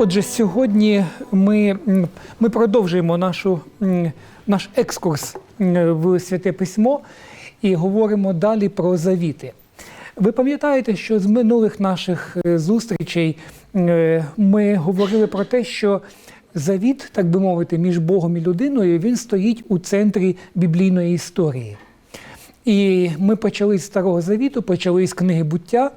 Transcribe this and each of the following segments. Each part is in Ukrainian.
Отже, сьогодні ми, ми продовжуємо нашу, наш екскурс в Святе Письмо і говоримо далі про завіти. Ви пам'ятаєте, що з минулих наших е, зустрічей е, ми говорили про те, що завіт, так би мовити, між Богом і людиною, він стоїть у центрі біблійної історії. І ми почали з Старого Завіту, почали з книги буття,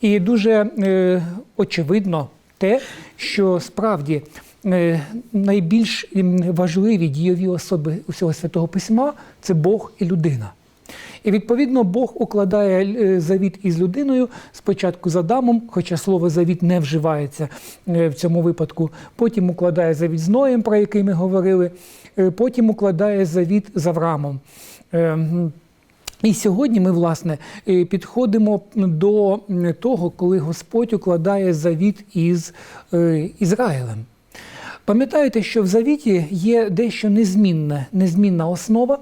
і дуже е, очевидно те, що справді е, найбільш важливі дійові особи усього святого письма це Бог і людина. І відповідно Бог укладає е, завіт із людиною спочатку з Адамом, хоча слово завіт не вживається е, в цьому випадку. Потім укладає завіт з Ноєм, про який ми говорили. е, Потім укладає завіт з Авраамом. І сьогодні ми, власне, е, підходимо до того, коли Господь укладає завіт із е, Ізраїлем. Пам'ятаєте, що в завіті є дещо незмінне, незмінна основа.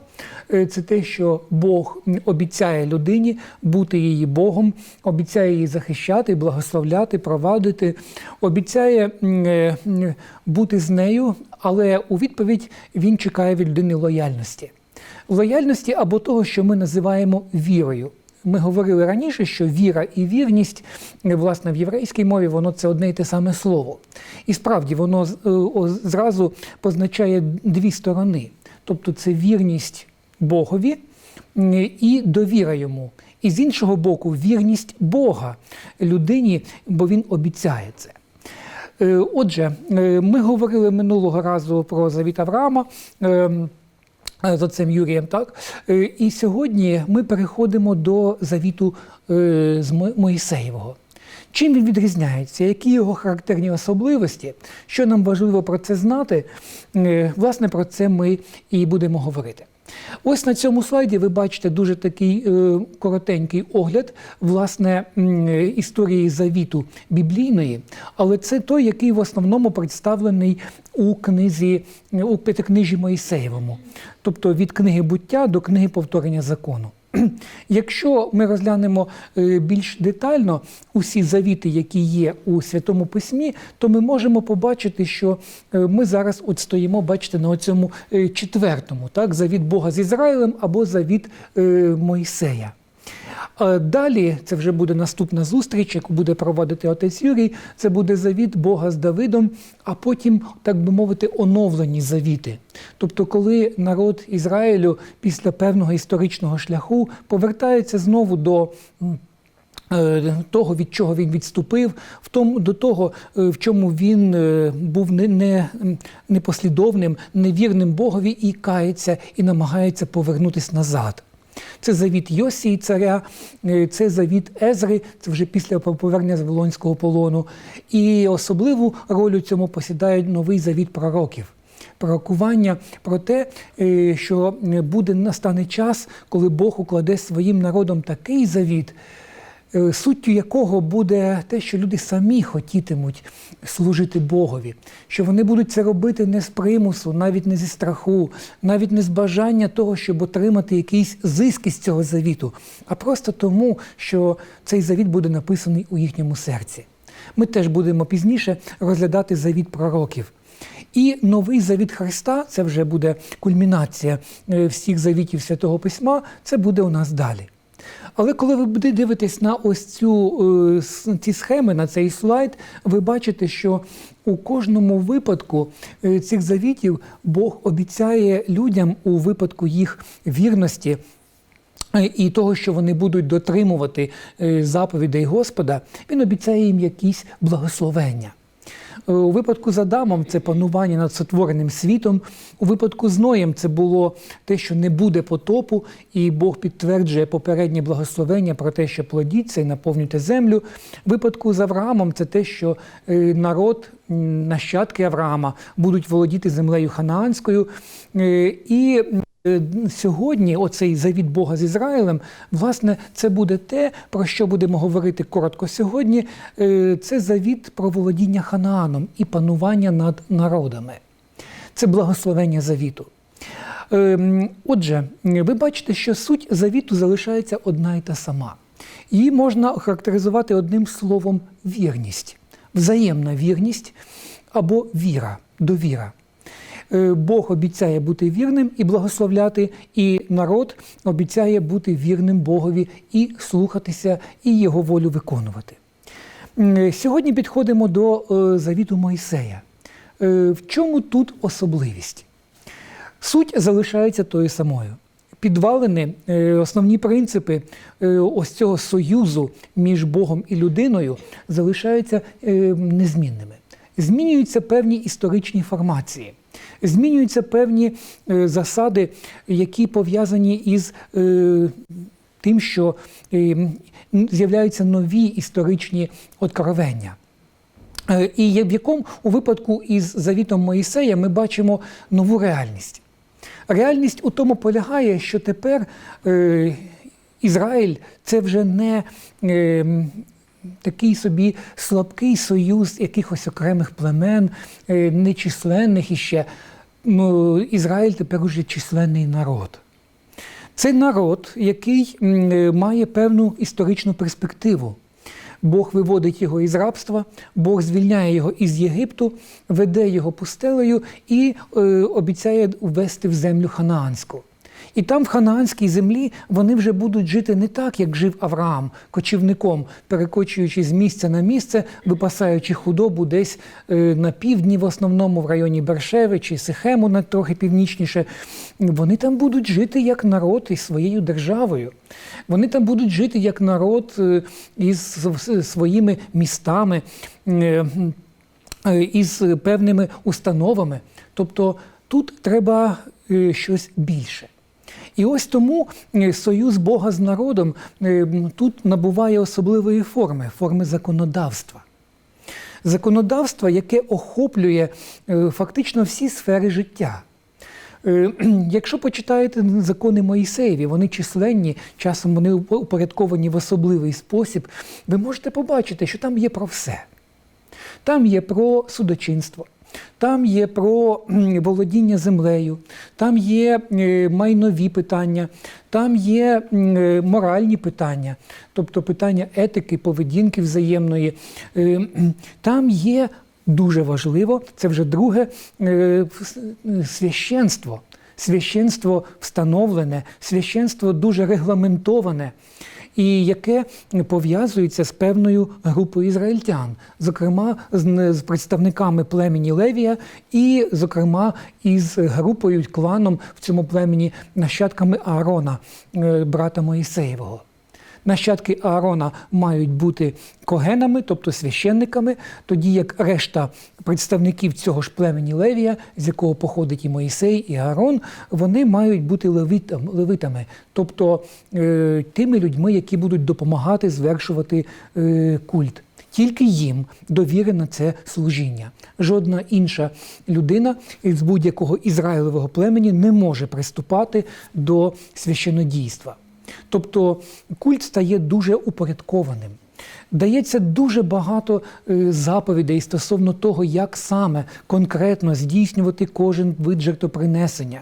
Е, Це те, що Бог обіцяє людині бути її Богом, обіцяє її захищати, благословляти, провадити, обіцяє бути з нею, але у відповідь він чекає від людини лояльності. Лояльності або того, що ми називаємо вірою. Ми говорили раніше, що віра і вірність, е, власне, в єврейській мові воно це одне і те саме слово. І справді воно е, зразу позначає дві сторони. Тобто це вірність Богові і довіра йому. І з іншого боку, вірність Бога людині, бо він обіцяє це. Е, Отже, ми говорили минулого разу про завіт Авраама. Ем, цим Юрієм, так? Е, І сьогодні ми переходимо до завіту е, з Моїсеєвого. Чим він відрізняється? Які його характерні особливості? Що нам важливо про це знати? Е, Власне, про це ми і будемо говорити. Ось на цьому слайді ви бачите дуже такий е, коротенький огляд власне історії завіту біблійної, але це той, який в основному представлений у книзі у п'ятикнижі Моїсеєвому, тобто від книги буття до книги повторення закону. Якщо ми розглянемо е, більш детально усі завіти, які є у Святому Письмі, то ми можемо побачити, що е, ми зараз от стоїмо, бачите, на цьому четвертому, так, завіт Бога з Ізраїлем або завіт е, Мойсея. А Далі це вже буде наступна зустріч, яку буде проводити отець Юрій. Це буде завіт Бога з Давидом, а потім, так би мовити, оновлені завіти. Тобто, коли народ Ізраїлю після певного історичного шляху повертається знову до. е, Того, від чого він відступив, в тому до того, е, в чому він е, був не, не, непослідовним, невірним Богові і кається, і намагається повернутися назад. Це завіт Йосії царя, е, це завіт Езри, це вже після повернення з Волонського полону. І особливу роль у цьому посідає новий завіт пророків. Пророкування про те, е, що буде настане час, коли Бог укладе своїм народом такий завіт, е, суттю якого буде те, що люди самі хотітимуть служити Богові, що вони будуть це робити не з примусу, навіть не зі страху, навіть не з бажання того, щоб отримати якийсь зиск із цього завіту, а просто тому, що цей завіт буде написаний у їхньому серці. Ми теж будемо пізніше розглядати завіт пророків. І новий завіт Христа це вже буде кульмінація е, всіх завітів Святого Письма, це буде у нас далі. Але коли ви будете дивитесь на ось цю е, ці схеми, на цей слайд, ви бачите, що у кожному випадку е, цих завітів Бог обіцяє людям у випадку їх вірності. е, І того, що вони будуть дотримувати заповідей Господа, він обіцяє їм якісь благословення. Е, У випадку з Адамом це панування над сотвореним світом. У випадку з Ноєм це було те, що не буде потопу, і Бог підтверджує попереднє благословення про те, що плодіться і наповнюйте землю. У випадку з Авраамом це те, що е, народ, нащадки Авраама, будуть володіти землею ханаанською. Е, І Сьогодні оцей завіт Бога з Ізраїлем, власне, це буде те, про що будемо говорити коротко сьогодні. Е, Це завіт про володіння Ханааном і панування над народами. Це благословення завіту. Ем, Отже, ви бачите, що суть завіту залишається одна і та сама. Її можна охарактеризувати одним словом вірність, взаємна вірність. або віра, довіра. Е, Бог обіцяє бути вірним і благословляти, і народ обіцяє бути вірним Богові і слухатися, і його волю виконувати. Е, Сьогодні підходимо до е, завіту Моїсея. В чому тут особливість? Суть залишається тою самою. Підвалини, основні принципи ось цього союзу між Богом і людиною залишаються незмінними. Змінюються певні історичні формації, змінюються певні е, засади, які пов'язані із е, тим, що е, з'являються нові історичні откровення. І в якому у випадку із завітом Моїсея ми бачимо нову реальність. Реальність у тому полягає, що тепер е, Ізраїль це вже не е, такий собі слабкий союз якихось окремих племен, е, нечисленних іще. Ну, Ізраїль тепер уже численний народ. Це народ, який е, має певну історичну перспективу. Бог виводить його із рабства, Бог звільняє його із Єгипту, веде його пустелею і е, обіцяє ввести в землю ханаанську. І там, в ханаанській землі, вони вже будуть жити не так, як жив Авраам, кочівником, перекочуючи з місця на місце, випасаючи худобу десь е, на півдні, в основному в районі Бершеви чи Сихему, трохи північніше. Вони там будуть жити як народ із своєю державою. Вони там будуть жити як народ е, із своїми містами, е, е, із певними установами. Тобто тут треба е, щось більше. І ось тому е, союз Бога з народом е, тут набуває особливої форми форми законодавства. Законодавство, яке охоплює е, фактично всі сфери життя. Якщо почитаєте закони Моїсеєві, вони численні, часом вони упорядковані в особливий спосіб, ви можете побачити, що там є про все. Там є про судочинство, там є про володіння землею, там є е, майнові питання, там є е, моральні питання, тобто питання етики, поведінки взаємної. Е, Там є дуже важливо, це вже друге священство. Священство встановлене, священство дуже регламентоване, і яке пов'язується з певною групою ізраїльтян, зокрема з, з представниками племені Левія, і, зокрема, із групою кланом в цьому племені нащадками Аарона, е, брата Моїсеєвого. Нащадки Аарона мають бути когенами, тобто священниками, тоді як решта представників цього ж племені Левія, з якого походить і Моїсей, і Аарон, вони мають бути левитам, левитами, тобто е, тими людьми, які будуть допомагати звершувати е, культ. Тільки їм довірено це служіння. Жодна інша людина з будь-якого ізраїлевого племені не може приступати до священодійства. Тобто культ стає дуже упорядкованим. Дається дуже багато е, заповідей стосовно того, як саме конкретно здійснювати кожен вид жертвопринесення,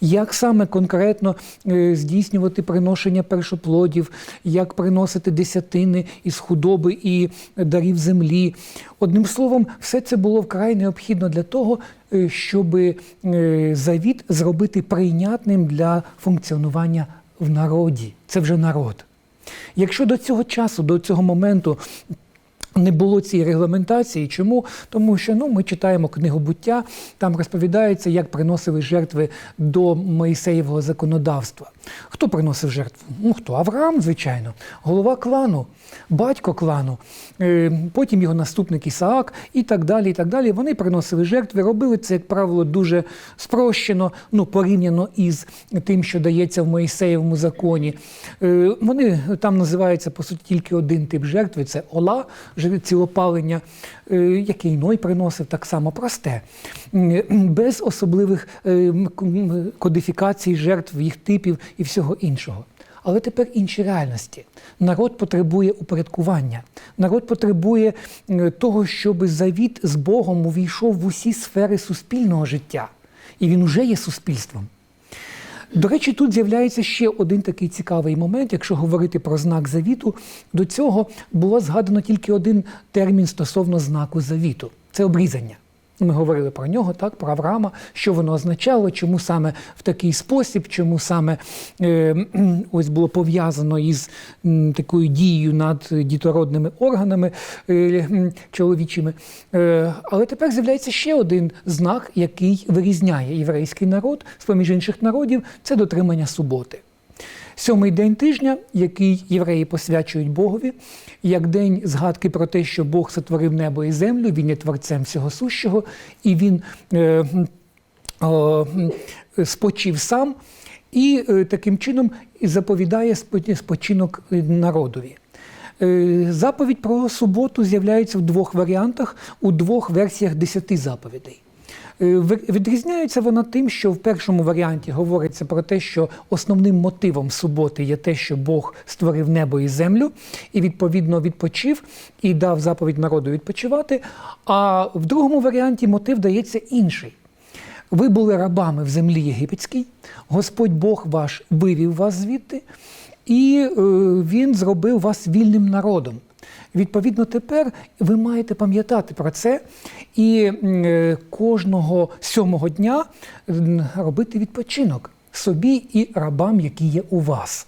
як саме конкретно е, здійснювати приношення першоплодів, як приносити десятини із худоби і дарів землі. Одним словом, все це було вкрай необхідно для того, е, щоб завіт зробити прийнятним для функціонування в народі. Це вже народ. Якщо до цього часу, до цього моменту не було цієї регламентації, чому? Тому що ну, ми читаємо книгу буття, там розповідається, як приносили жертви до Моїсеєвого законодавства. Хто приносив жертву? Ну хто? Авраам, звичайно, голова клану, батько клану, е, потім його наступник Ісаак і так далі. і так далі. Вони приносили жертви, робили це, як правило, дуже спрощено, ну, порівняно із тим, що дається в Моїсеєвому законі. Е, Вони там називаються, по суті, тільки один тип жертви це ола, живе цілопалення, е, який Ной приносив так само просте, без особливих е, кодифікацій жертв, їх типів і всього іншого. Але тепер інші реальності. Народ потребує упорядкування. Народ потребує того, щоб завіт з Богом увійшов в усі сфери суспільного життя. І він уже є суспільством. До речі, тут з'являється ще один такий цікавий момент, якщо говорити про знак завіту. До цього було згадано тільки один термін стосовно знаку завіту це обрізання. Ми говорили про нього, так, про Авраама, що воно означало, чому саме в такий спосіб, чому саме е, ось було пов'язано із м, такою дією над дітородними органами е, чоловічими. Е, але тепер з'являється ще один знак, який вирізняє єврейський народ з поміж інших народів це дотримання суботи. Сьомий день тижня, який євреї посвячують Богові, як день згадки про те, що Бог сотворив небо і землю, він є творцем всього сущого, і він е, м, спочив сам, і е, таким чином заповідає спочинок е, народові. Е, Заповідь про суботу з'являється в двох варіантах, у двох версіях десяти заповідей. Е, Відрізняється вона тим, що в першому варіанті говориться про те, що основним мотивом суботи є те, що Бог створив небо і землю, і відповідно відпочив і дав заповідь народу відпочивати. А в другому варіанті мотив дається інший. Ви були рабами в землі єгипетській, Господь Бог ваш вивів вас звідти, і е, Він зробив вас вільним народом. Відповідно, тепер ви маєте пам'ятати про це і е, кожного сьомого дня робити відпочинок собі і рабам, які є у вас.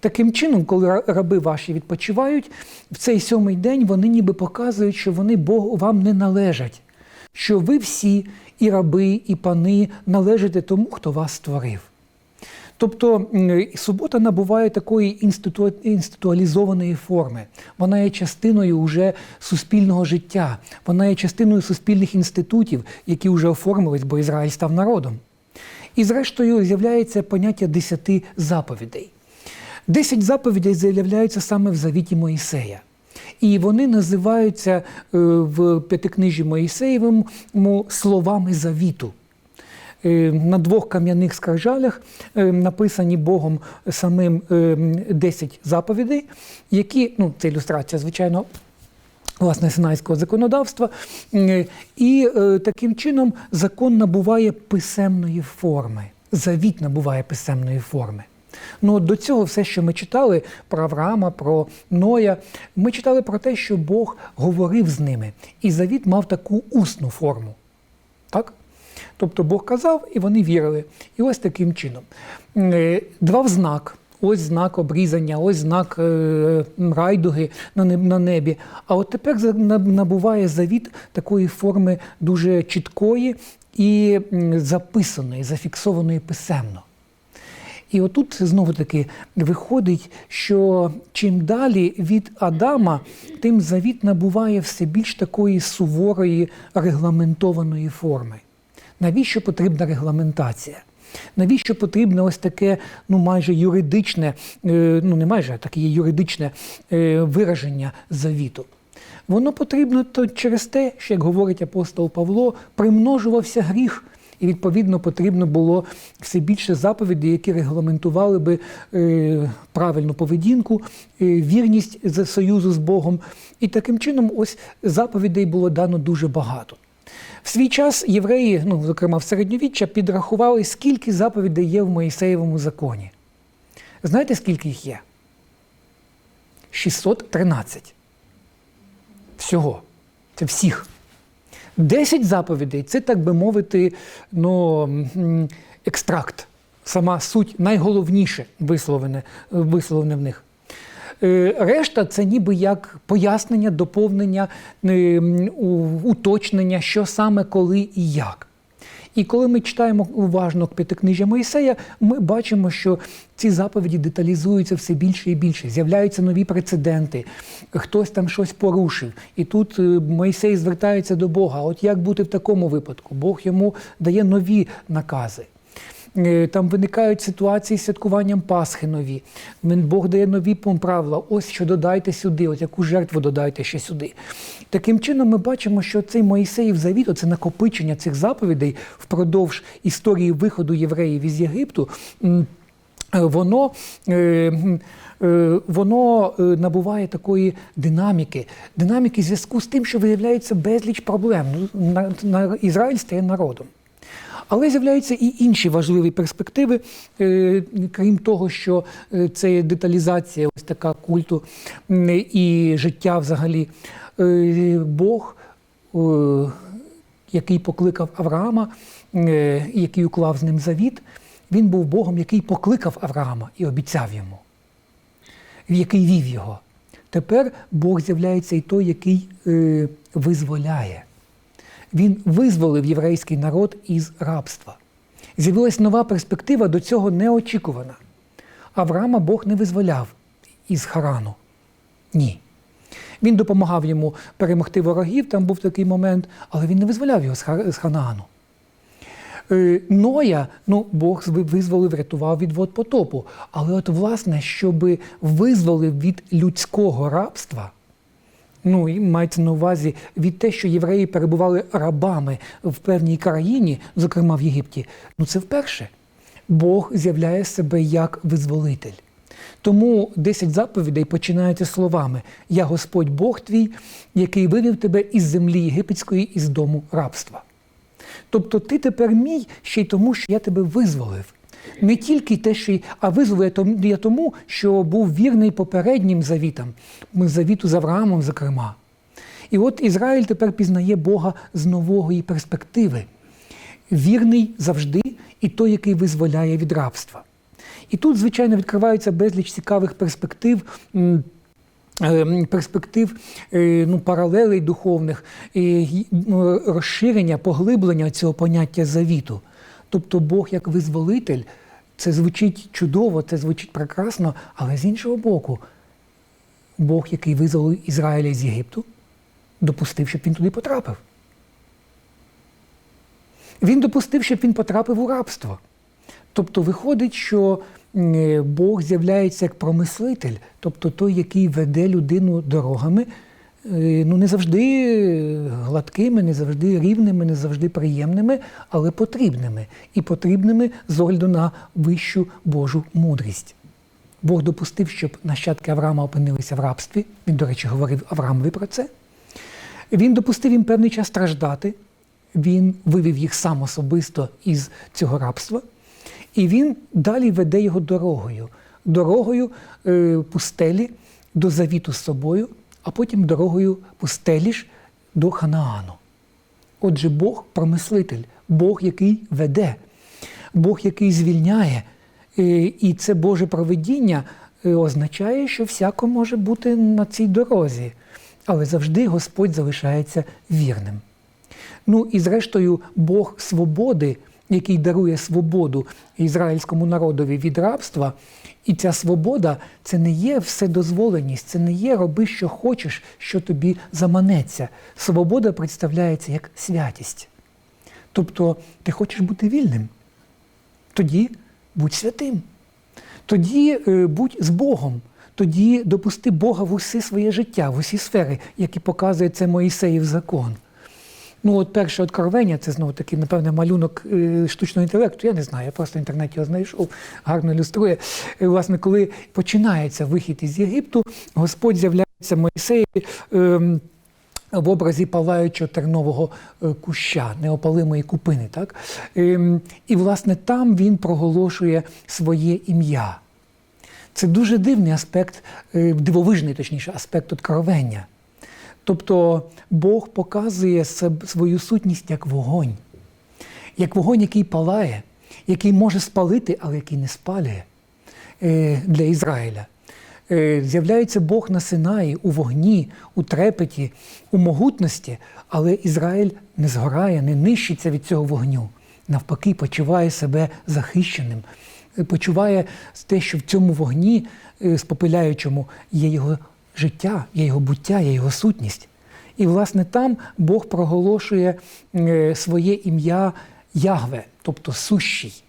Таким чином, коли раби ваші відпочивають, в цей сьомий день вони ніби показують, що вони Богу вам не належать, що ви всі, і раби, і пани, належите тому, хто вас створив. Тобто субота набуває такої інститу... інституалізованої форми. Вона є частиною уже суспільного життя, вона є частиною суспільних інститутів, які вже оформились, бо Ізраїль став народом. І зрештою з'являється поняття десяти заповідей. Десять заповідей з'являються саме в завіті Моїсея. І вони називаються е, в п'ятикнижі Моїсеєвому словами завіту. Е, На двох кам'яних скаржалях е, написані Богом самим е, 10 заповідей, які, ну, це ілюстрація, звичайно, власне синайського законодавства. Е, І е, таким чином закон набуває писемної форми. Завіт набуває писемної форми. Ну, до цього все, що ми читали про Авраама, про Ноя, ми читали про те, що Бог говорив з ними, і завіт мав таку усну форму. Так? Тобто Бог казав, і вони вірили. І ось таким чином. Е, Давав знак. Ось знак обрізання, ось знак е, райдуги на небі. А от тепер набуває завіт такої форми дуже чіткої і записаної, зафіксованої писемно. І отут знову таки виходить, що чим далі від Адама, тим завіт набуває все більш такої суворої регламентованої форми. Навіщо потрібна регламентація? Навіщо потрібне ось таке, ну майже юридичне, е, ну не майже а таке юридичне е, вираження завіту? Воно потрібно то через те, що, як говорить апостол Павло, примножувався гріх. І відповідно потрібно було все більше заповідей, які регламентували би е, правильну поведінку, вірність за союзу з Богом. І таким чином, ось заповідей було дано дуже багато. В свій час євреї, ну зокрема в середньовіччя, підрахували, скільки заповідей є в Моїсеєвому законі. Знаєте, скільки їх є? 613. Всього. Це всіх. Десять заповідей це, так би мовити, ну, екстракт, сама суть найголовніше висловлене, висловлене в них. Е, Решта це ніби як пояснення, доповнення, уточнення, що саме, коли і як. І коли ми читаємо уважно п'ятикнижжя Моїсея, ми бачимо, що ці заповіді деталізуються все більше і більше. З'являються нові прецеденти, хтось там щось порушив. І тут е, Моїсей звертається до Бога. От як бути в такому випадку? Бог йому дає нові накази. Е, Там виникають ситуації з святкуванням Пасхи нові. Бог дає нові правила. Ось що додайте сюди, от яку жертву додайте ще сюди. Таким чином, ми бачимо, що цей Моїсеїв завіт, це накопичення цих заповідей впродовж історії виходу євреїв із Єгипту. е, Воно, е, воно набуває такої динаміки, динаміки зв'язку з тим, що виявляється безліч проблем. Ну, Ізраїль стає народом. Але з'являються і інші важливі перспективи, е, крім того, що е, це деталізація ось така культу і життя взагалі. Е, Бог, який покликав Авраама, який уклав з ним завіт. Він був Богом, який покликав Авраама і обіцяв йому, який вів його. Тепер Бог з'являється і той, який визволяє. Він визволив єврейський народ із рабства. З'явилась нова перспектива, до цього неочікувана. Авраама Бог не визволяв із Харану. Ні. Він допомагав йому перемогти ворогів, там був такий момент, але він не визволяв його з Ха- з Ханаану. Е, Ноя, ну, Бог визволив, врятував від вод потопу. Але от, власне, щоб визволив від людського рабства, ну, і мається на увазі від те, що євреї перебували рабами в певній країні, зокрема в Єгипті, ну це вперше. Бог з'являє себе як визволитель. Тому 10 заповідей починаються словами: Я Господь Бог твій, який вивів тебе із землі єгипетської, із дому рабства. Тобто ти тепер мій ще й тому, що я тебе визволив. Не тільки те, що а визволив я тому- що був вірний попереднім завітам, завіту з Авраамом, зокрема. І от Ізраїль тепер пізнає Бога з нової перспективи. Вірний завжди і той, який визволяє від рабства. І тут, звичайно, відкриваються безліч цікавих перспектив. е, Перспектив е, ну, паралелей духовних, розширення, поглиблення цього поняття завіту. Тобто Бог як визволитель, це звучить чудово, це звучить прекрасно, але з іншого боку, Бог, який визволив Ізраїля з Єгипту, допустив, щоб він туди потрапив. Він допустив, щоб він потрапив у рабство. Тобто виходить, що Бог з'являється як промислитель, тобто той, який веде людину дорогами, ну не завжди гладкими, не завжди рівними, не завжди приємними, але потрібними. І потрібними з огляду на вищу Божу мудрість. Бог допустив, щоб нащадки Авраама опинилися в рабстві. Він, до речі, говорив Авраамові про це. Він допустив їм певний час страждати. Він вивів їх сам особисто із цього рабства. І він далі веде його дорогою, дорогою е, пустелі до завіту з собою, а потім дорогою пустелі ж до Ханаану. Отже, Бог промислитель, Бог, який веде, Бог, який звільняє. Е, І це Боже проведіння е, означає, що всяко може бути на цій дорозі, але завжди Господь залишається вірним. Ну і зрештою, Бог свободи, який дарує свободу ізраїльському народові від рабства, і ця свобода це не є вседозволеність, це не є роби, що хочеш, що тобі заманеться. Свобода представляється як святість. Тобто ти хочеш бути вільним, тоді будь святим. Тоді е, будь з Богом. Тоді допусти Бога в усе своє життя, в усі сфери, які показує це Моїсеїв закон. Ну, от перше откровення, це знову таки, напевне, малюнок е, штучного інтелекту. Я не знаю, я просто в інтернеті його знайшов, гарно ілюструє. Е, власне, коли починається вихід із Єгипту, Господь з'являється Моїсеєві. ем, в образі палаючого тернового е, куща, неопалимої купини. Так? Ем, І, власне, там він проголошує своє ім'я. Це дуже дивний аспект, дивовижний, точніше, аспект откровення. Тобто Бог показує свою сутність як вогонь, як вогонь, який палає, який може спалити, але який не спалює е, для Ізраїля. Е, З'являється Бог на Синаї у вогні, у трепеті, у могутності, але Ізраїль не згорає, не нищиться від цього вогню. Навпаки, почуває себе захищеним, е, почуває те, що в цьому вогні спопиляючому є його життя, є його буття, є його сутність. І, власне, там Бог проголошує е, своє ім'я Ягве, тобто сущий.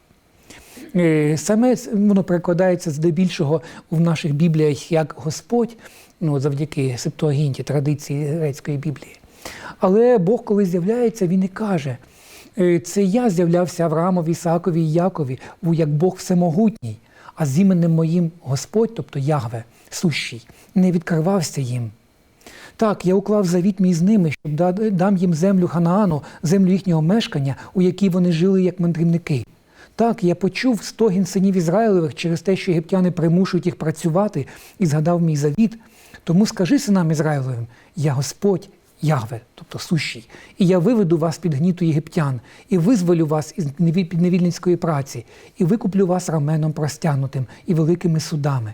Е, Саме воно перекладається здебільшого в наших бібліях як Господь, ну, завдяки Септуагінті, традиції грецької біблії. Але Бог, коли з'являється, він і каже: е, це я з'являвся Авраамові, Ісаакові і Якові, як Бог всемогутній, а з іменем моїм Господь, тобто Ягве, сущий, не відкривався їм. Так, я уклав завіт мій з ними, щоб дам їм землю Ханаану, землю їхнього мешкання, у якій вони жили як мандрівники. Так, я почув стогін синів Ізраїлевих через те, що єгиптяни примушують їх працювати, і згадав мій завіт. Тому скажи синам Ізраїлевим: я Господь, Ягве, тобто сущий. І я виведу вас під гніту єгиптян, і визволю вас із неві- підневільницької праці, і викуплю вас раменом простягнутим і великими судами.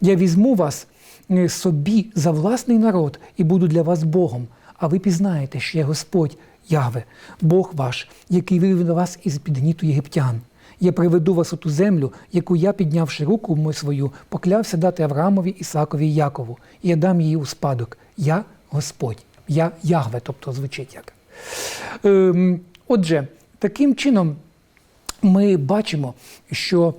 Я візьму вас е, собі за власний народ і буду для вас Богом, а ви пізнаєте, що я Господь Ягве, Бог ваш, який вивів вас із під гніту єгиптян. Я приведу вас у ту землю, яку я, піднявши руку мою свою, поклявся дати Авраамові, Ісакові і Якову, і я дам її у спадок. Я Господь, я Ягве, тобто звучить як. Ем, отже, таким чином ми бачимо, що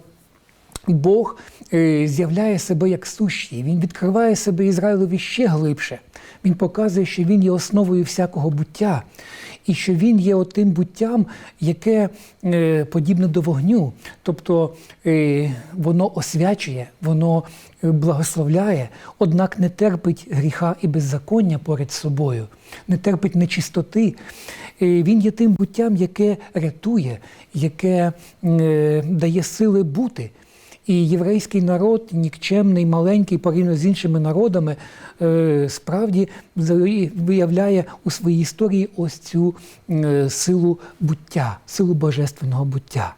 Бог е, з'являє себе як сущий, Він відкриває себе Ізраїлові ще глибше. Він показує, що він є основою всякого буття, і що він є отим буттям, яке е, подібне до вогню. Тобто е, воно освячує, воно благословляє, однак не терпить гріха і беззаконня поряд собою, не терпить нечистоти. Він є тим буттям, яке рятує, яке дає сили бути. І єврейський народ, нікчемний, маленький, порівняно з іншими народами, е, справді виявляє у своїй історії ось цю е, силу буття, силу божественного буття.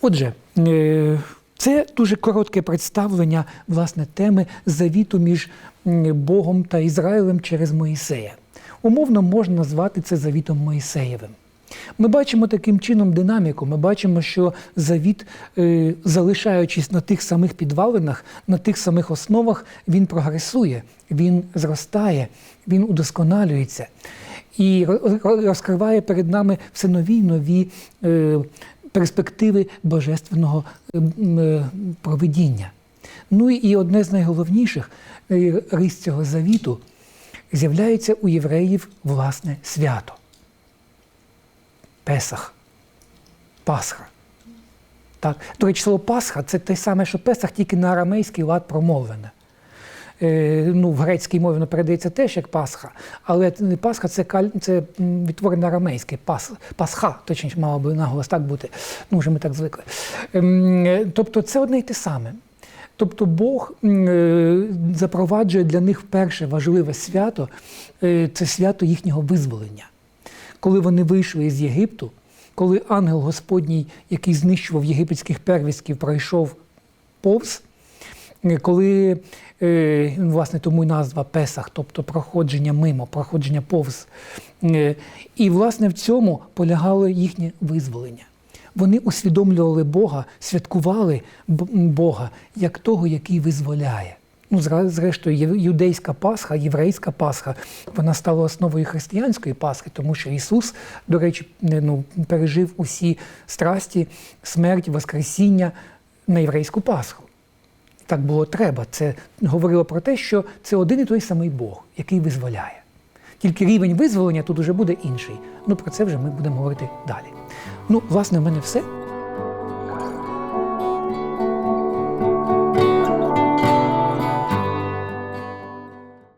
Отже, е, це дуже коротке представлення власне теми завіту між Богом та Ізраїлем через Моїсея. Умовно можна назвати це завітом Моїсеєвим. Ми бачимо таким чином динаміку. Ми бачимо, що завіт, е, залишаючись на тих самих підвалинах, на тих самих основах, він прогресує, він зростає, він удосконалюється і ро- ро- розкриває перед нами все нові й нові е, перспективи божественного е, м, провидіння. Ну і одне з найголовніших рис цього завіту з'являється у євреїв власне свято. Песах, Пасха. Так. До речі, слово Пасха це те саме, що Песах, тільки на арамейський лад промовлене. Е, ну, в грецькій мові воно передається теж як Пасха, але Пасха це, каль- це м, відтворене арамейське, пас, Пасха, точніше, мало би наголос так бути. Ну, вже ми так звикли. Ем, е, тобто це одне й те саме. Тобто Бог е, запроваджує для них перше важливе свято е, це свято їхнього визволення коли вони вийшли із Єгипту, коли ангел Господній, який знищував єгипетських первістків, пройшов повз, е, коли, е, власне, тому й назва Песах, тобто проходження мимо, проходження повз. Е, І, власне, в цьому полягало їхнє визволення. Вони усвідомлювали Бога, святкували Бога як того, який визволяє. Ну, зрештою, юдейська Пасха, єврейська Пасха, вона стала основою християнської Пасхи, тому що Ісус, до речі, ну, пережив усі страсті, смерть, Воскресіння на єврейську Пасху. Так було треба. Це говорило про те, що це один і той самий Бог, який визволяє. Тільки рівень визволення тут уже буде інший. Ну про це вже ми будемо говорити далі. Ну, власне, в мене все.